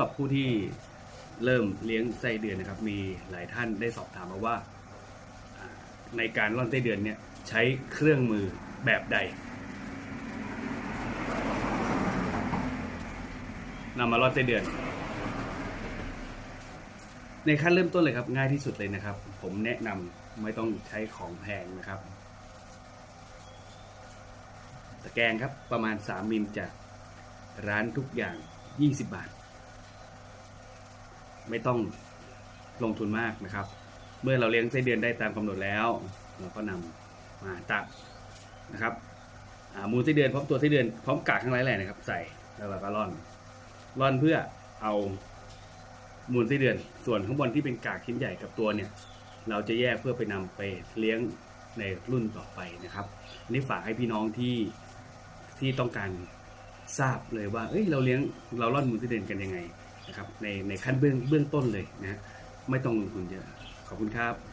หรับผู้ที่เริ่มเลี้ยงไส้เดือนนะครับ มีหลายท่านได้สอบถามมาว่า ในการร่อนไส้เดือนเนี่ยใช้เครื่องมือแบบใดนำมาร่อนไส้เดือน ในขั้นเริ่มต้นเลยครับ ง่ายที่สุดเลยนะครับ ผมแนะนำไม่ต้องใช้ของแพงนะครับ ตะแกรงครับประมาณ 3มิลจากร้านทุกอย่าง 20 บาท ไม่ต้องลงทุนมากนะครับ เมื่อเราเลี้ยงไส้เดือนได้ตามกำหนดแล้ว เราก็นำมาตักนะครับมูลไส้เดือนพร้อมตัวไส้เดือนพร้อมกากทั้งหลายแหล่นะครับ ใส่แล้วเราก็ร่อนร่อนเพื่อเอามูลไส้เดือน ส่วนข้างบนที่เป็นกากชิ้นใหญ่กับตัวเนี่ย เราจะแยกเพื่อไปนำไปเลี้ยงในรุ่นต่อไปนะครับอันนี้ฝากให้พี่น้องที่ที่ต้องการทราบเลยว่า เอ้ย เราเลี้ยง เราร่อนมูลไส้เดือนกันยังไง นะครับในในขั้นเบื้องเบื้องต้นเลยนะไม่ต้องลงทุนเยอะขอบคุณครับ